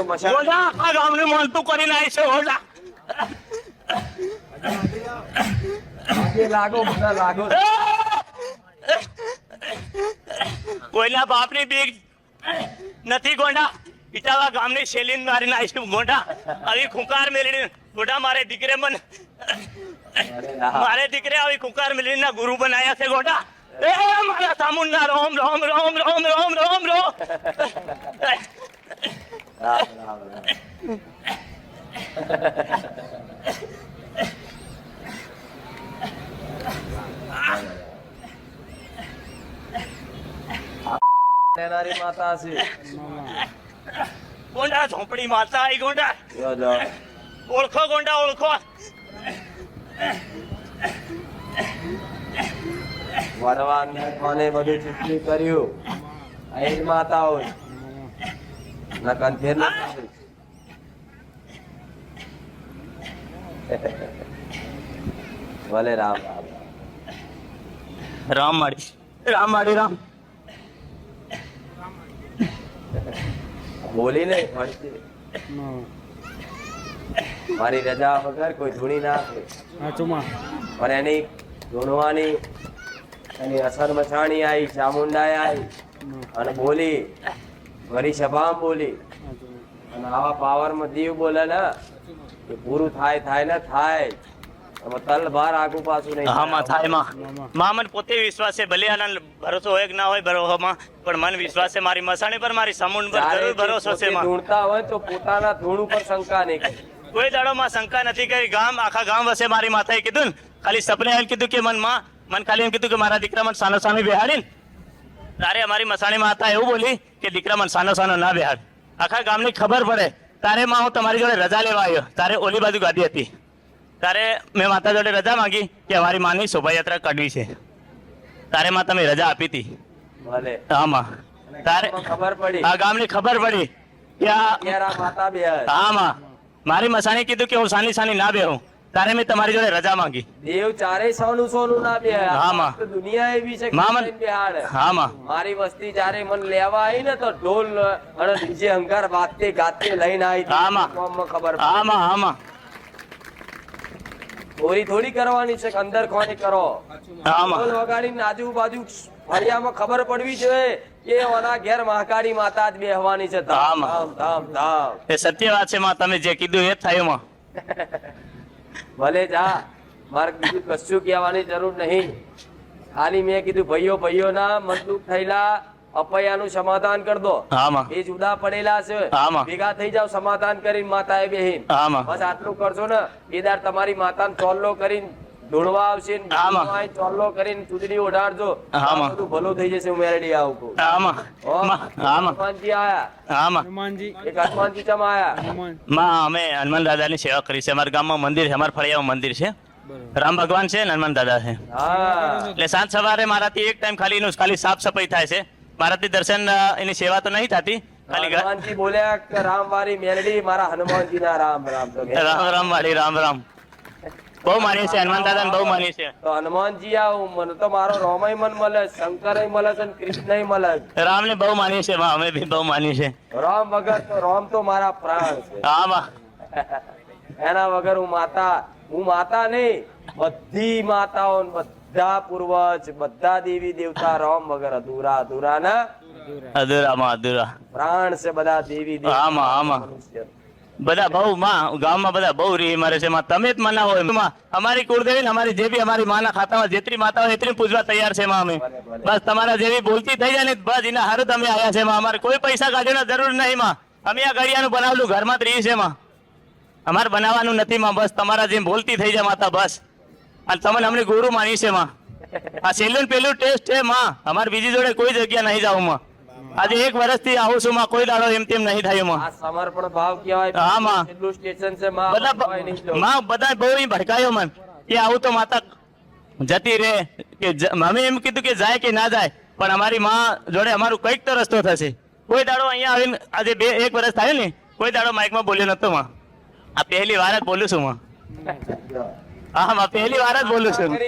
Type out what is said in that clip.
તો મશા ઓલા આ ગામને મળતું કરીને આવી છે ઓલા. આગે લાગો બધા લાગો. કોઈના બાપની બીક નથી ગોંડા. ઇટાવા ગામની શેલીન મારી આવી છું ગોંડા. આવી ખુંકાર મેળવી ગોંડા મારે દીકરે મન મારે દીકરે આવી ખુંકાર મેળવી ના ગુરુ બનાયા છે ગોંડા. એ મારા સામુંડા રોમ રોમ રોમ રોમ રોમ રોમ રામ રામ રામ લેનારી માતા છે. ગોંડા ઝોપડી માતા આઈ ગોંડા. ઓળખો ગોંડા ઓળખો. વડવાન કોને બધું ચૂંટણી કર્યું? અહીં માતા હોય. નકન ફેર ના ભલે રામ. રામ રામ માડી રામ માડી રામ. બોલી ને. મારી રજા વગર કોઈ ધૂણી ના આપે. પણ એની ધૂણવાની એની અસર મચાણી આવી ચામુંડાએ આવી અને બોલી વરી સભામાં બોલી. અને આવા પાવરમાં દીવ બોલે ને પૂરું થાય થાય ને થાય. એમાં તલ બાર આગુ પાછું નહીં હા માં થાયમાં માં પોતે વિશ્વાસ છે ભલે આના ભરોસો હોય કે ના હોય ભરોસામાં પણ મન વિશ્વાસ છે મારી મસાણી પર મારી સમુંડ પર જરૂર ભરોસો છે પોતે હોય તો પોતાના ધૂણ ઉપર શંકા નહીં કોઈ દાડો માં શંકા નથી કરી ગામ આખા ગામ વસે મારી માતાએ કીધું ને ખાલી સપને એમ કીધું કે મનમાં મન ખાલી એમ કીધું કે મારા દીકરા મને સાનો સામે બેહાડી તારે અમારી મસાણી માતા એવું બોલી કે દીકરા મને સાનો સાનો ના બેહાડ આખા ગામની ખબર પડે. તારે માં હું તમારી જોડે રજા લેવા આવ્યો. તારે ઓલી બાજુ ગાદી હતી. તારે મેં માતા જોડે રજા માંગી કે અમારી માની શોભાયાત્રા કાઢવી છે. તારે માં તમે રજા આપી હતી. ભલે. આમાં. તારે ખબર પડી. આ ગામની ખબર પડી કે આ માતા બે આમાં. મારી મસાણી કીધું કે હું સાની સાની ના બેહું તારે મેં તમારી જોડે રજા માંગી. દેવ ચારેય સોનું સોનું ના બે. હા, માં. દુનિયા એવી છે મામન બિહાર હા માં મારી વસ્તી જ્યારે મને લેવા આવી ને તો ઢોલ અને ડીજે અંગાર વાતે ગાતે લઈને આવી. હા, માં. ખબર હામાં હા આમાં. ચોરી થોડી કરવાની છે અંદર કોની કરો. ઢોલ વગાડીને આજુબાજુ ફરિયામાં ખબર પડવી જોઈએ કે ઓના ઘેર મહાકાળી માતા જ બેહવાની છે. ધામ ધામ ધામ એ સત્ય વાત છે માં તમે જે કીધું એ થયું માં ભલે જા મારે બીજું કશું કહેવાની જરૂર નહીં. ખાલી મેં કીધું ભાઈઓ ભાઈઓના મનદુખ થયેલા અપૈયાનું સમાધાન કર દો. આમાં. એ જુદા પડેલા છે. ભેગા થઈ જાવ સમાધાન કરીને માતાએ બેહીન. બસ આટલું કરશો ને. એ તમારી તમારી માતાને ચોલ્લો કરીને ધૂણવા આવશે. ચોલ્લો કરીને ચૂંટણી ઓઢાડજો. બધું ભલું થઈ જશે હું? મેરડી આવું હનુમાનજી આયા. આમાં. હનુમાનજી. એક હનુમાનજી ચમ આયા. માં અમે હનુમાન દાદા ની સેવા કરી છે. અમારા ગામમાં મંદિર છે અમારા ફળિયામાં મંદિર છે. રામ ભગવાન છે ને હનુમાન દાદા છે. હા. એટલે સાંજ સવારે મારાથી એક ટાઈમ ખાલી ખાલી સાફ સફાઈ થાય છે. મારાથી દર્શન એની સેવા તો નહીં થતી? હનુમાનજી બોલ્યા કે રામ વાળી મેલડી મારા હનુમાનજી ના રામ રામ. તો રામ રામ વાળી રામ રામ. બહુ માની છે હનુમાન દાદા બહુ માની છે તો હનુમાનજી આ મને તો મારો રોમય મન મળે શંકર મળે છે કૃષ્ણ મળે રામ ને બહુ માનીએ છે અમે બી બહુ માની છે રામ વગર તો રામ તો મારા પ્રાણ છે. આમાં એના વગર હું માતા હું માતા નહીં બધી માતાઓ બધા પૂર્વજ બધા દેવી દેવતા રોમ વગર અધૂરા અધૂરા ના અધૂરામાં અધૂરા. પ્રાણ છે બધા દેવી આમાં, આમાં. બધા બહુ માં ગામમાં બધા બહુ રી મારે છે. માં તમે જ મના હોય. માં અમારી કુળદેવી ને અમારી જે બી અમારી માના ખાતામાં જેટલી માતા હોય એટલી પૂજવા તૈયાર છે માં અમે. બસ તમારા જેવી બોલતી થઈ જાય ને બસ એના હારું તમે આવ્યા છે માં અમારે કોઈ પૈસા કાઢવાના જરૂર નહીં માં અમે આ ઘડિયાનું બનાવેલું ઘરમાં જ રહી છે માં અમારે બનાવવાનું નથી માં બસ તમારા જેમ બોલતી થઈ જાય માતા બસ. અને તમને અમને ગુરુ માની છે માં. આ છેલ્લું પેલું ટેસ્ટ છે માં. અમારે બીજી જોડે કોઈ જગ્યા નહીં જાવું માં. આજે એક વર્ષથી આવું છું માં કોઈ દાડો એમ તેમ નહીં થયું માં સમર્પણ ભાવ કહેવાય હા, માં. સ્ટેશન છે માં બધા માં બધા બહુ ભડકાયો મન કે આવું તો માતા જતી રે કે અમે એમ કીધું કે જાય કે ના જાય પણ અમારી માં જોડે અમારું કંઈક તો રસ્તો થશે. કોઈ દાડો અહીંયા આવીને આજે બે એક વર્ષ થાય ને કોઈ દાડો માઇકમાં બોલ્યો નતો માં. આ પહેલી વાર જ બોલું છું હું. હા પહેલી વાર જ બોલું છું.